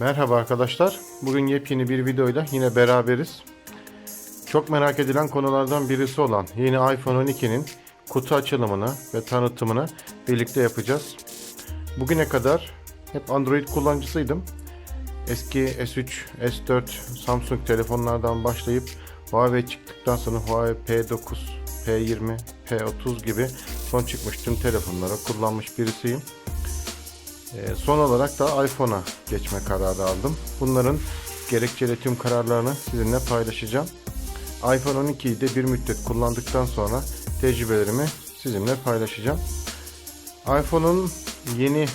Merhaba arkadaşlar. Bugün yepyeni bir videoyla yine beraberiz. Çok merak edilen konulardan birisi olan yeni iPhone 12'nin kutu açılımını ve tanıtımını birlikte yapacağız. Bugüne kadar hep Android kullanıcısıydım. Eski S3, S4, Samsung telefonlardan başlayıp Huawei çıktıktan sonra Huawei P9, P20, P30 gibi son çıkmış tüm telefonlara kullanmış birisiyim. Ee, son olarak da iPhone'a geçme kararı aldım. Bunların gerekçeli tüm kararlarını sizinle paylaşacağım. iPhone 12'yi de bir müddet kullandıktan sonra tecrübelerimi sizinle paylaşacağım. iPhone'un yeni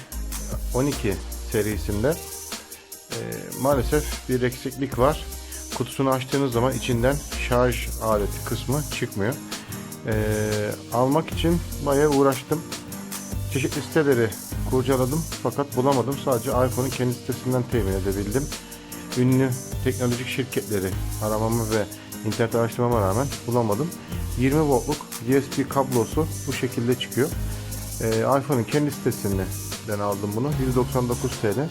12 serisinde e, maalesef bir eksiklik var. Kutusunu açtığınız zaman içinden şarj aleti kısmı çıkmıyor. E, almak için bayağı uğraştım. Çeşitli siteleri kurcaladım fakat bulamadım. Sadece iPhone'un kendi sitesinden temin edebildim. Ünlü teknolojik şirketleri aramamı ve internet araştırmama rağmen bulamadım. 20 voltluk USB kablosu bu şekilde çıkıyor. Ee, iPhone'un kendi sitesinden aldım bunu. 199 TL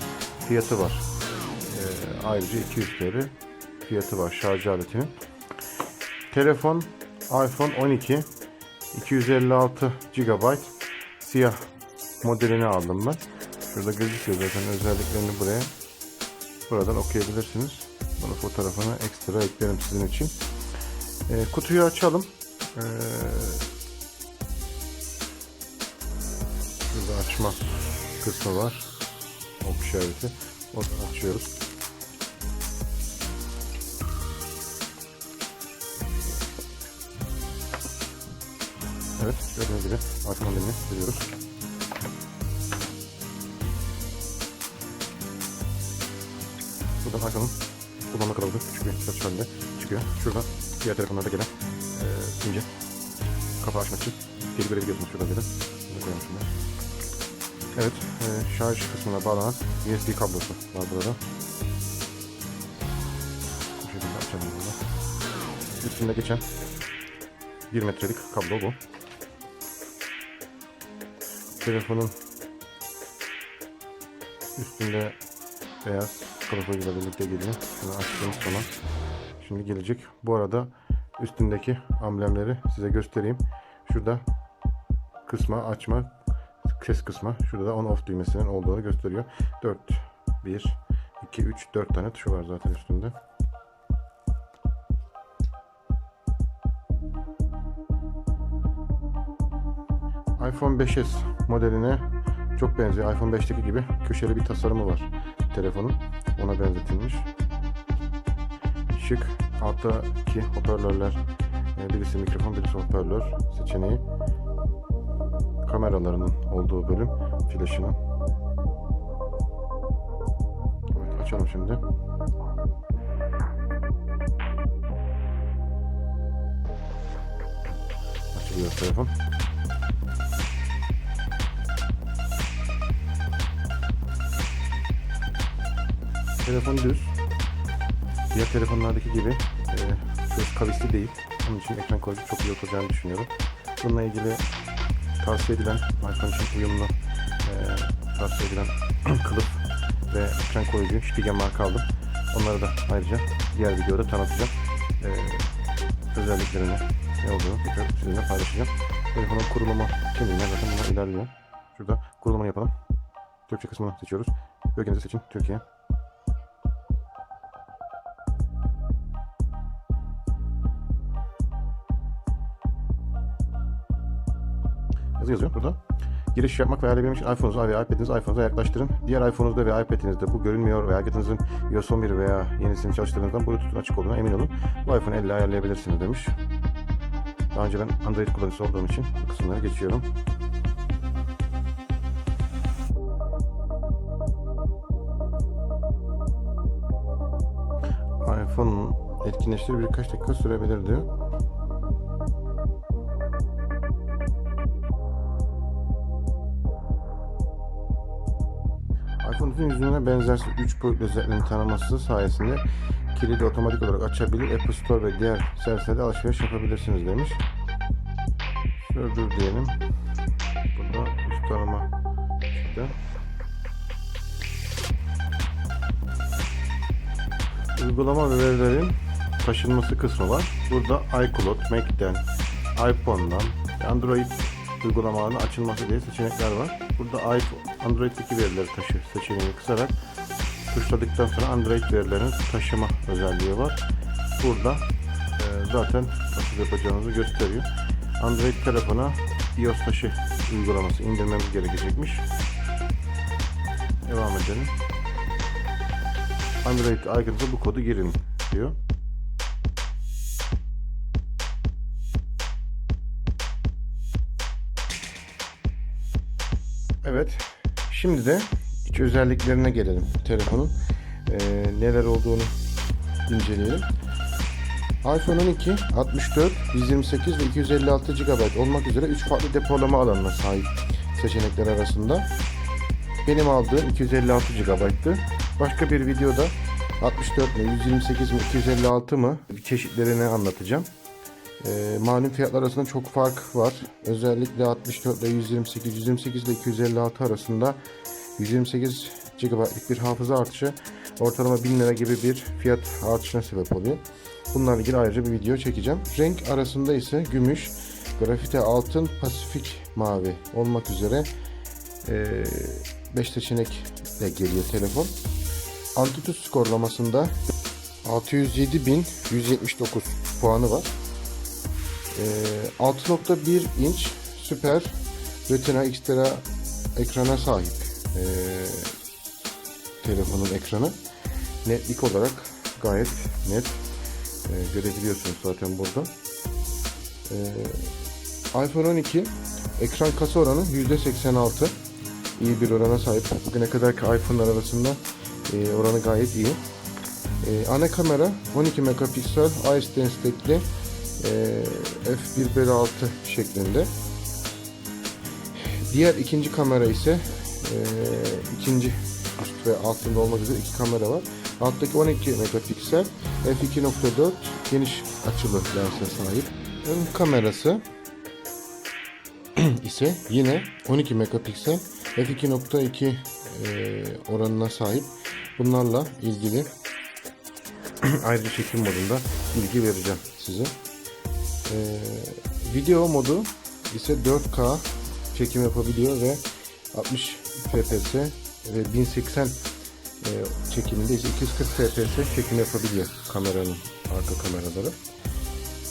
fiyatı var. Ee, ayrıca 200 TL fiyatı var şarj aletinin. Telefon iPhone 12 256 GB siyah modelini aldım ben. Şurada gözüküyor zaten özelliklerini buraya. Buradan okuyabilirsiniz. Bunu fotoğrafını ekstra eklerim sizin için. Ee, kutuyu açalım. Ee, şurada açma kısmı var. Ok işareti. Oradan açıyoruz. Evet, gördüğünüz gibi arka modelini görüyoruz. Buradan arkanın kullanma kılavuzu bir satış halinde çıkıyor. Şurada diğer telefonlarda gelen e, ince kafa açmak için geri görebiliyorsunuz şurada gelen. Bunu koyalım şimdi. Evet, e, şarj kısmına bağlanan USB kablosu var burada. Bu şekilde açalım bunu. Üstünde geçen 1 metrelik kablo bu. Telefonun üstünde beyaz kılıfıyla birlikte geliyor. Şunu açtığımız zaman şimdi gelecek. Bu arada üstündeki amblemleri size göstereyim. Şurada kısma açma ses kısmı. Şurada da on off düğmesinin olduğunu gösteriyor. 4 1 2 3 4 tane tuşu var zaten üstünde. iPhone 5s modeline çok benziyor. iPhone 5'teki gibi köşeli bir tasarımı var telefonun. Ona benzetilmiş. Şık. Alttaki hoparlörler e, birisi mikrofon birisi hoparlör seçeneği. Kameralarının olduğu bölüm. Flaşının. Evet, açalım şimdi. Açılıyor telefon. Telefon düz. Diğer telefonlardaki gibi e, kavisli değil. Onun için ekran koruyucu çok iyi oturacağını düşünüyorum. Bununla ilgili tavsiye edilen, iPhone için uyumlu e, tavsiye edilen kılıf ve ekran koruyucu Spigen marka aldım. Onları da ayrıca diğer videoda tanıtacağım. E, özelliklerini ne olduğunu tekrar sizinle paylaşacağım. Telefonun kurulumu kimliğine zaten bunlar ilerliyor. Şurada kurulumu yapalım. Türkçe kısmını seçiyoruz. Bölgenizi seçin. Türkiye. Yazı yazıyor burada. Giriş yapmak veya ayarlayabilmek için iPhone'unuzu veya iPad'inizi iPhone'unuza yaklaştırın. Diğer iPhone'unuzda veya iPad'inizde bu görünmüyor veya iPad'inizin iOS 11 veya yenisini çalıştırdığınızdan Bluetooth'un açık olduğuna emin olun. Bu iPhone'u elle ayarlayabilirsiniz demiş. Daha önce ben Android kullanıcısı olduğum için bu kısımları geçiyorum. iPhone'un etkinleştiri birkaç dakika sürebilir diyor. iPhone'un yüzüne benzersiz 3 boyutlu özelliklerini tanıması sayesinde kilidi otomatik olarak açabilir. Apple Store ve diğer servislerde alışveriş yapabilirsiniz demiş. Sürdür diyelim. Burada üst tanıma çıktı. uygulama ve verilerin taşınması kısmı var. Burada iCloud, Mac'ten, iPhone'dan, Android uygulamalarının açılması diye seçenekler var. Burada iPhone, Android'deki verileri taşı seçeneğini kısarak tuşladıktan sonra Android verilerinin taşıma özelliği var. Burada e, zaten nasıl yapacağınızı gösteriyor. Android telefona iOS taşı uygulaması indirmemiz gerekecekmiş. Devam edelim. Android icon'da bu kodu girin diyor. Evet. Şimdi de iç özelliklerine gelelim telefonun. Ee, neler olduğunu inceleyelim. iPhone 12, 64, 128 ve 256 GB olmak üzere 3 farklı depolama alanına sahip seçenekler arasında. Benim aldığım 256 GB'tı. Başka bir videoda 64 mi, 128 mi, 256 mı çeşitlerini anlatacağım. Ee, malum fiyatlar arasında çok fark var. Özellikle 64 ile 128, 128 ile 256 arasında 128 GB'lik bir hafıza artışı ortalama 1000 lira gibi bir fiyat artışına sebep oluyor. Bunlarla ilgili ayrıca bir video çekeceğim. Renk arasında ise gümüş, grafite altın, pasifik mavi olmak üzere 5 seçenekle geliyor telefon. Antutu skorlamasında 607.179 puanı var. Ee, 6.1 inç süper Retina Xtra ekrana sahip ee, telefonun ekranı. Netlik olarak gayet net ee, görebiliyorsunuz zaten burada. Ee, iPhone 12 ekran kasa oranı %86 iyi bir orana sahip. Bugüne kadarki iPhone'lar arasında e, oranı gayet iyi. E, ana kamera 12 megapiksel ISO destekli e, f1 bölü 6 şeklinde. Diğer ikinci kamera ise e, ikinci üst ve altında olmak üzere iki kamera var. Alttaki 12 megapiksel f2.4 geniş açılı lense sahip. Ön kamerası ise yine 12 megapiksel f2.2 e, oranına sahip. Bunlarla ilgili ayrı çekim modunda bilgi vereceğim size. E, video modu ise 4K çekim yapabiliyor ve 60 fps ve 1080 e, çekiminde ise 240 fps çekim yapabiliyor kameranın arka kameraları.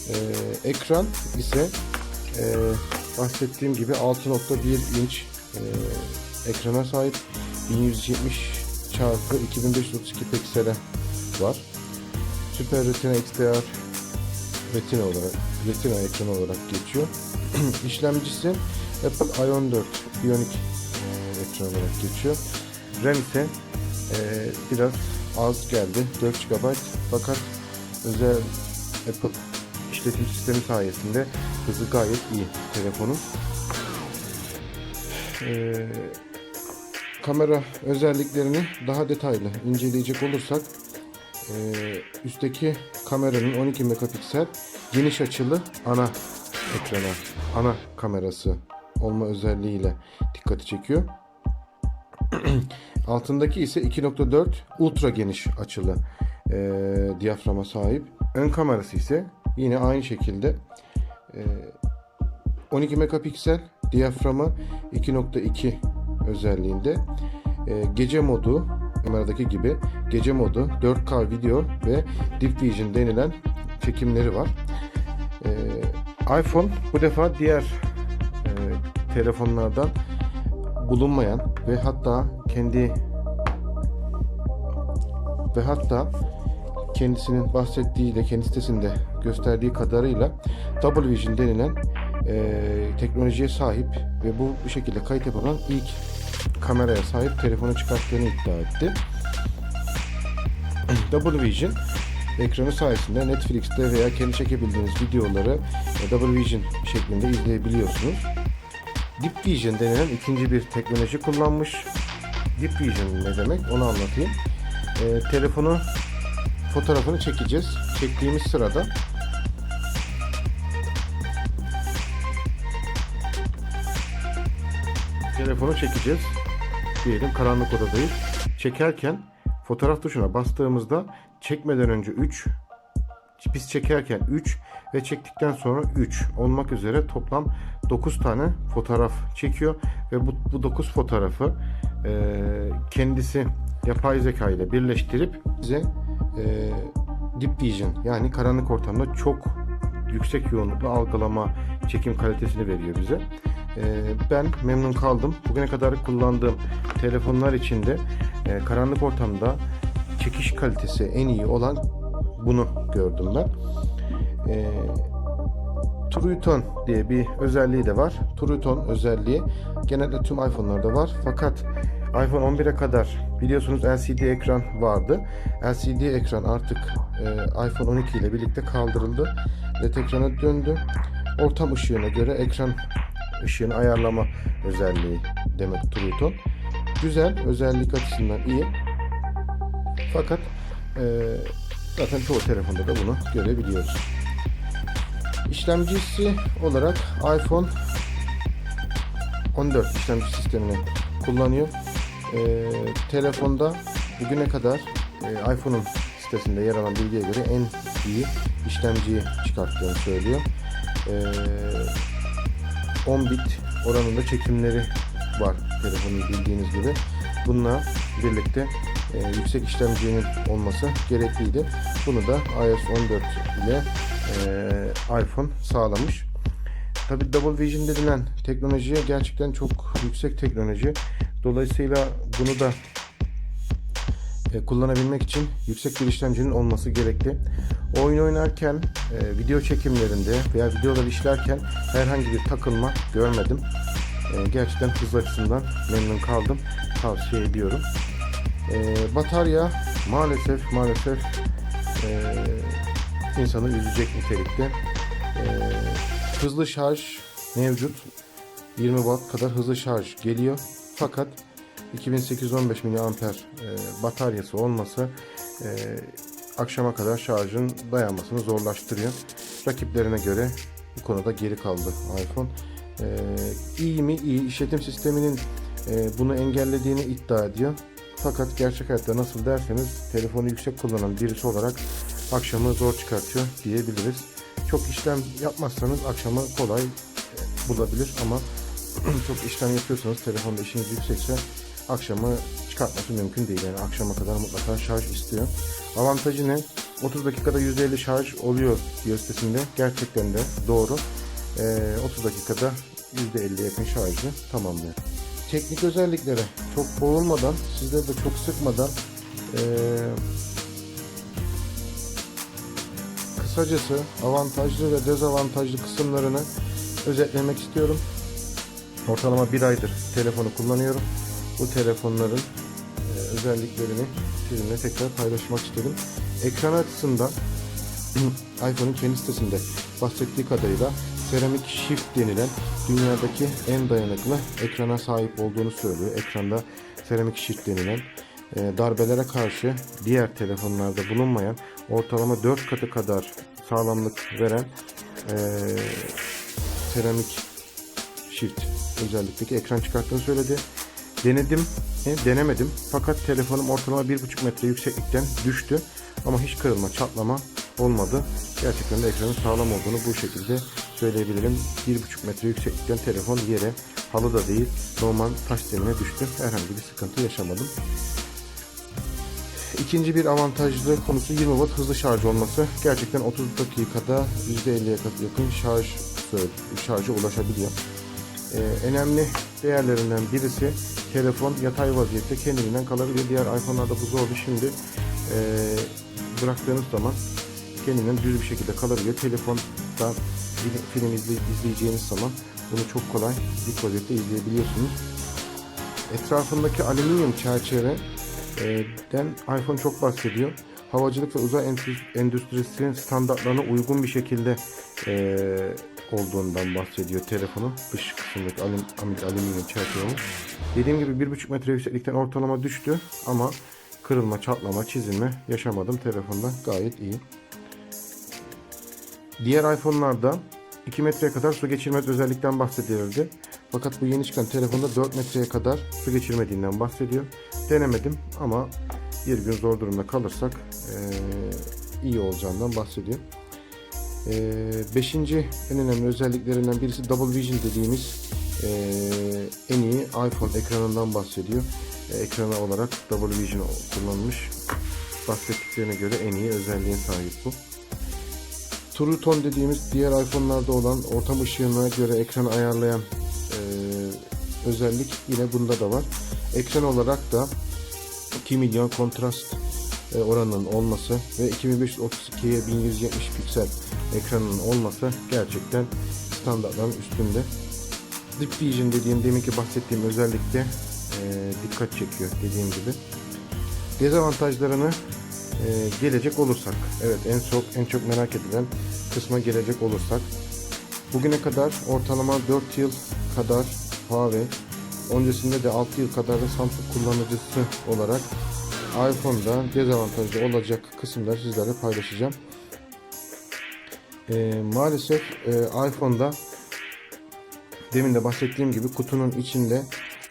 E, ekran ise e, bahsettiğim gibi 6.1 inç e, ekrana sahip 1170 çarpı 2532 piksele var. Super Retina XDR Retina olarak Retina ekranı olarak geçiyor. İşlemcisi Apple i14 Bionic e, ekran olarak geçiyor. RAM ise e, biraz az geldi. 4 GB fakat özel Apple işletim sistemi sayesinde hızı gayet iyi telefonun. Ee, kamera özelliklerini daha detaylı inceleyecek olursak e, üstteki kameranın 12 megapiksel geniş açılı ana ekrana ana kamerası olma özelliğiyle dikkati çekiyor. Altındaki ise 2.4 ultra geniş açılı e, diyaframa sahip. Ön kamerası ise yine aynı şekilde e, 12 megapiksel diyaframı 2.2 özelliğinde e, gece modu kameradaki gibi gece modu 4K video ve Deep Vision denilen çekimleri var. E, iPhone bu defa diğer e, telefonlardan bulunmayan ve hatta kendi ve hatta kendisinin bahsettiği de kendi sitesinde gösterdiği kadarıyla Double Vision denilen e, teknolojiye sahip ve bu şekilde kayıt yapılan ilk kameraya sahip telefonu çıkarttığını iddia etti. Double Vision ekranı sayesinde Netflix'te veya kendi çekebildiğiniz videoları Double Vision şeklinde izleyebiliyorsunuz. Deep Vision denilen ikinci bir teknoloji kullanmış. Deep Vision ne demek onu anlatayım. E, telefonu fotoğrafını çekeceğiz. Çektiğimiz sırada telefonu çekeceğiz. Diyelim karanlık odadayız. Çekerken fotoğraf tuşuna bastığımızda çekmeden önce 3, biz çekerken 3 ve çektikten sonra 3 olmak üzere toplam 9 tane fotoğraf çekiyor ve bu, bu 9 fotoğrafı e, kendisi yapay zeka ile birleştirip bize e, Deep Vision yani karanlık ortamda çok yüksek yoğunluklu algılama çekim kalitesini veriyor bize. E, ben memnun kaldım. Bugüne kadar kullandığım telefonlar içinde e, karanlık ortamda çekiş kalitesi en iyi olan bunu gördüm ben. E, True Tone diye bir özelliği de var. True Tone özelliği genelde tüm iPhone'larda var. Fakat iPhone 11'e kadar biliyorsunuz LCD ekran vardı. LCD ekran artık e, iPhone 12 ile birlikte kaldırıldı. LED ekrana döndü. Ortam ışığına göre ekran ışığını ayarlama özelliği demek True Tone. Güzel, özellik açısından iyi. Fakat e, zaten çoğu telefonda da bunu görebiliyoruz. İşlemcisi olarak iPhone 14 işlemci sistemini kullanıyor. Ee, telefonda bugüne kadar e, iPhone'un sitesinde yer alan bilgiye göre en iyi işlemciyi çıkarttığını söylüyor. Ee, 10 bit oranında çekimleri var telefonun bildiğiniz gibi. Bununla birlikte e, yüksek işlemcinin olması gerekliydi. Bunu da iOS 14 ile e, iPhone sağlamış. Tabi Double Vision denilen teknolojiye gerçekten çok yüksek teknoloji. Dolayısıyla bunu da e, kullanabilmek için yüksek bir işlemcinin olması gerekli. Oyun oynarken, e, video çekimlerinde veya videolar işlerken herhangi bir takılma görmedim. E, gerçekten hız açısından memnun kaldım. Tavsiye ediyorum. E, batarya maalesef maalesef e, insanı üzecek nitelikte. E, hızlı şarj mevcut. 20 watt kadar hızlı şarj geliyor. Fakat 2815 mAh e, bataryası olması e, akşama kadar şarjın dayanmasını zorlaştırıyor. Rakiplerine göre bu konuda geri kaldı iPhone. E, iyi mi? İyi. İşletim sisteminin e, bunu engellediğini iddia ediyor. Fakat gerçek hayatta nasıl derseniz telefonu yüksek kullanan birisi olarak akşamı zor çıkartıyor diyebiliriz. Çok işlem yapmazsanız akşamı kolay e, bulabilir ama çok işlem yapıyorsanız telefonda işiniz yüksekse akşamı çıkartması mümkün değil. Yani akşama kadar mutlaka şarj istiyor. Avantajı ne? 30 dakikada %50 şarj oluyor diyor sitesinde. Gerçekten de doğru. Ee, 30 dakikada %50'ye yakın şarjı tamamlıyor. Teknik özelliklere çok boğulmadan, sizleri de çok sıkmadan ee, kısacası avantajlı ve dezavantajlı kısımlarını özetlemek istiyorum. Ortalama bir aydır telefonu kullanıyorum. Bu telefonların özelliklerini sizinle tekrar paylaşmak istedim. Ekran açısından iPhone'un kendi sitesinde bahsettiği kadarıyla Ceramic Shift denilen dünyadaki en dayanıklı ekrana sahip olduğunu söylüyor. Ekranda Ceramic Shift denilen e, darbelere karşı diğer telefonlarda bulunmayan ortalama 4 katı kadar sağlamlık veren e, Ceramic Shift özellikteki ekran çıkarttığını söyledi. Denedim, e, denemedim. Fakat telefonum ortalama 1,5 metre yükseklikten düştü. Ama hiç kırılma, çatlama olmadı. Gerçekten de ekranın sağlam olduğunu bu şekilde söyleyebilirim. 1,5 metre yükseklikten telefon yere, halı da değil, normal taş zemine düştü. Herhangi bir sıkıntı yaşamadım. İkinci bir avantajlı konusu 20 watt hızlı şarj olması. Gerçekten 30 dakikada %50'ye yakın şarj şarja ulaşabiliyor. Ee, önemli değerlerinden birisi telefon yatay vaziyette kendiliğinden kalabiliyor. Diğer iPhone'larda bu zordu. Şimdi e, bıraktığınız zaman kendinden düz bir şekilde kalabiliyor. Telefonda film izley izleyeceğiniz zaman bunu çok kolay dik vaziyette izleyebiliyorsunuz. Etrafındaki alüminyum çerçeve den iPhone çok bahsediyor. Havacılık ve uzay endüstrisinin standartlarına uygun bir şekilde e, olduğundan bahsediyor telefonun dış kısmındaki alüm, alüminyum çerçevenin. Dediğim gibi 1,5 metre yükseklikten ortalama düştü ama kırılma, çatlama, çizilme yaşamadım telefonda gayet iyi. Diğer iPhone'larda 2 metreye kadar su geçirmez özellikten bahsedilirdi. Fakat bu yeni çıkan telefonda 4 metreye kadar su geçirmediğinden bahsediyor. Denemedim ama bir gün zor durumda kalırsak eee, iyi olacağından bahsediyor. Eee, beşinci en önemli özelliklerinden birisi Double Vision dediğimiz eee, en iyi iPhone ekranından bahsediyor. E, ekranı olarak Double Vision kullanılmış. Bahsettiklerine göre en iyi özelliğe sahip bu. True Tone dediğimiz diğer iPhone'larda olan ortam ışığına göre ekranı ayarlayan eee, özellik yine bunda da var. Ekran olarak da 2 milyon kontrast e, oranının olması ve 2532'ye 1170 piksel ekranının olması gerçekten standartların üstünde. Deep Vision dediğim deminki bahsettiğim özellikle e, dikkat çekiyor dediğim gibi. Dezavantajlarını e, gelecek olursak, evet en çok en çok merak edilen kısma gelecek olursak, bugüne kadar ortalama 4 yıl kadar Huawei, öncesinde de 6 yıl kadar da Samsung kullanıcısı olarak iPhone'da dezavantajlı olacak kısımları sizlerle paylaşacağım. E, maalesef e, iPhone'da demin de bahsettiğim gibi kutunun içinde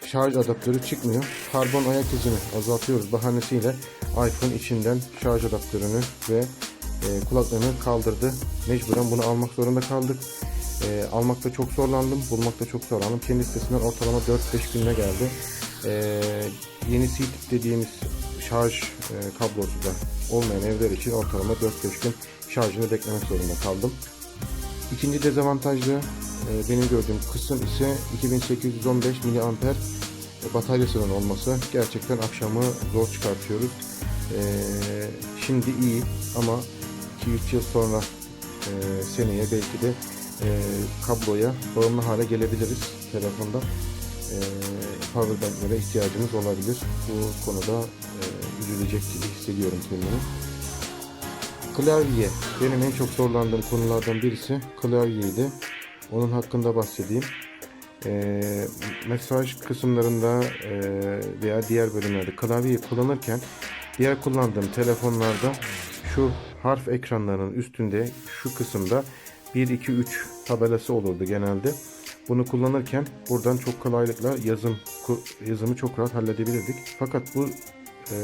şarj adaptörü çıkmıyor. Karbon ayak izini azaltıyoruz bahanesiyle iPhone içinden şarj adaptörünü ve e, kulaklarını kaldırdı. Mecburen bunu almak zorunda kaldık. E, almakta çok zorlandım, bulmakta çok zorlandım. Kendi sitesinden ortalama 4-5 günde geldi. E, yeni C-tip dediğimiz şarj e, kablosu da olmayan evler için ortalama 4-5 gün şarjını beklemek zorunda kaldım. İkinci dezavantajlı e, benim gördüğüm kısım ise 2815 mAh bataryasının olması. Gerçekten akşamı zor çıkartıyoruz. E, şimdi iyi ama 2-3 yıl sonra e, seneye belki de kabloya bağımlı hale gelebiliriz telefonda. Powerbanklere ihtiyacımız olabilir. Bu konuda üzülecek gibi hissediyorum kendimi. Klavye. Benim en çok zorlandığım konulardan birisi klavyeydi. Onun hakkında bahsedeyim. Ee, mesaj kısımlarında e, veya diğer bölümlerde klavyeyi kullanırken diğer kullandığım telefonlarda şu harf ekranlarının üstünde şu kısımda 1 2 3 tabelası olurdu genelde. Bunu kullanırken buradan çok kolaylıkla yazım yazımı çok rahat halledebilirdik. Fakat bu e,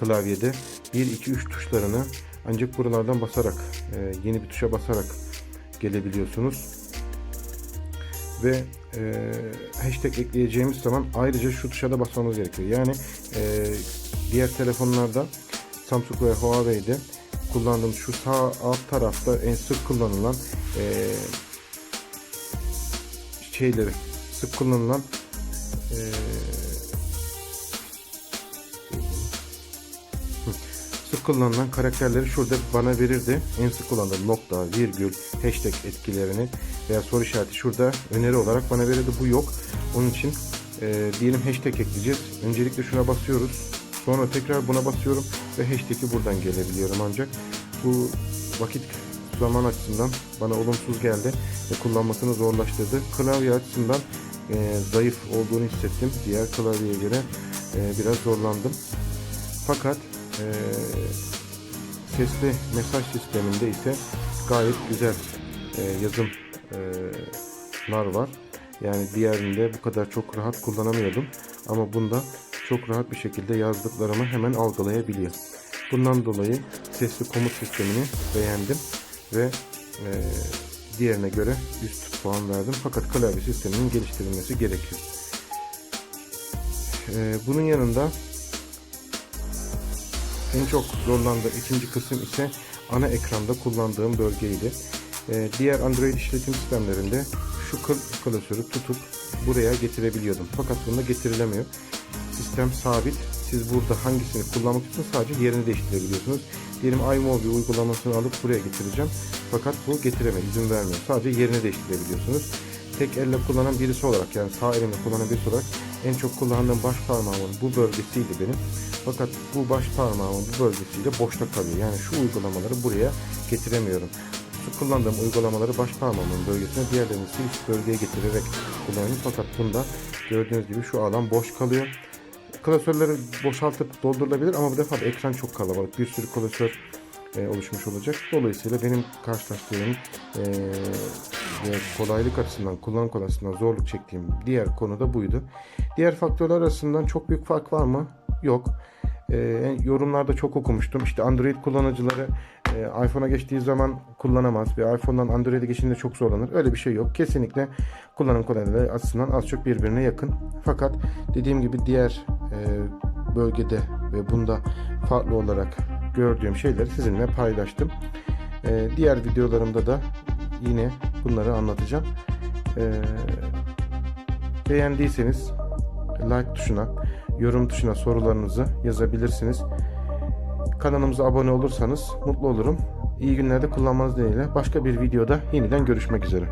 klavyede 1 2 3 tuşlarını ancak buralardan basarak e, yeni bir tuşa basarak gelebiliyorsunuz. Ve e, hashtag ekleyeceğimiz zaman ayrıca şu tuşa da basmamız gerekiyor. Yani e, diğer telefonlarda Samsung ve Huawei'de kullandığım şu sağ alt tarafta en sık kullanılan e, şeyleri sık kullanılan e, kullanılan karakterleri şurada bana verirdi. En sık kullandığım nokta, virgül, hashtag etkilerini veya soru işareti şurada öneri olarak bana verirdi. Bu yok. Onun için e, diyelim hashtag ekleyeceğiz. Öncelikle şuna basıyoruz. Sonra tekrar buna basıyorum ve hashtag'i buradan gelebiliyorum ancak bu vakit zaman açısından bana olumsuz geldi ve kullanmasını zorlaştırdı. Klavye açısından e, zayıf olduğunu hissettim. Diğer klavyeye göre e, biraz zorlandım. Fakat e, sesli mesaj sisteminde ise gayet güzel e, yazımlar var. Yani diğerinde bu kadar çok rahat kullanamıyordum. Ama bunda çok rahat bir şekilde yazdıklarımı hemen algılayabiliyor. Bundan dolayı sesli komut sistemini beğendim ve e, diğerine göre üst puan verdim. Fakat klavye sisteminin geliştirilmesi gerekiyor. E, bunun yanında en çok zorlandığı ikinci kısım ise ana ekranda kullandığım bölgeydi. Ee, diğer Android işletim sistemlerinde şu kl- klasörü tutup buraya getirebiliyordum. Fakat bunda getirilemiyor. Sistem sabit. Siz burada hangisini kullanmak için sadece yerini değiştirebiliyorsunuz. Diyelim iMovie uygulamasını alıp buraya getireceğim. Fakat bu getiremiyor, izin vermiyor. Sadece yerini değiştirebiliyorsunuz. Tek elle kullanan birisi olarak yani sağ elimle kullanan birisi olarak en çok kullandığım baş parmağımın bu bölgesiydi benim. Fakat bu baş parmağımın bu bölgesiyle boşta kalıyor. Yani şu uygulamaları buraya getiremiyorum. Şu kullandığım uygulamaları baş parmağımın bölgesine diğerlerini üst bölgeye getirerek kullanıyorum. Fakat bunda gördüğünüz gibi şu alan boş kalıyor. Klasörleri boşaltıp doldurulabilir ama bu defa ekran çok kalabalık. Bir sürü klasör e, oluşmuş olacak. Dolayısıyla benim karşılaştığım e, ve kolaylık açısından, kullanım açısından zorluk çektiğim diğer konu da buydu. Diğer faktörler arasından çok büyük fark var mı? Yok. e, yorumlarda çok okumuştum. İşte Android kullanıcıları e, iPhone'a geçtiği zaman kullanamaz ve iPhone'dan Android'e geçince çok zorlanır. Öyle bir şey yok. Kesinlikle kullanım kolaylığı açısından az çok birbirine yakın. Fakat dediğim gibi diğer e, bölgede ve bunda farklı olarak gördüğüm şeyleri sizinle paylaştım. E, diğer videolarımda da yine bunları anlatacağım. E, beğendiyseniz like tuşuna, yorum tuşuna sorularınızı yazabilirsiniz. Kanalımıza abone olursanız mutlu olurum. İyi günlerde kullanmanız dileğiyle. Başka bir videoda yeniden görüşmek üzere.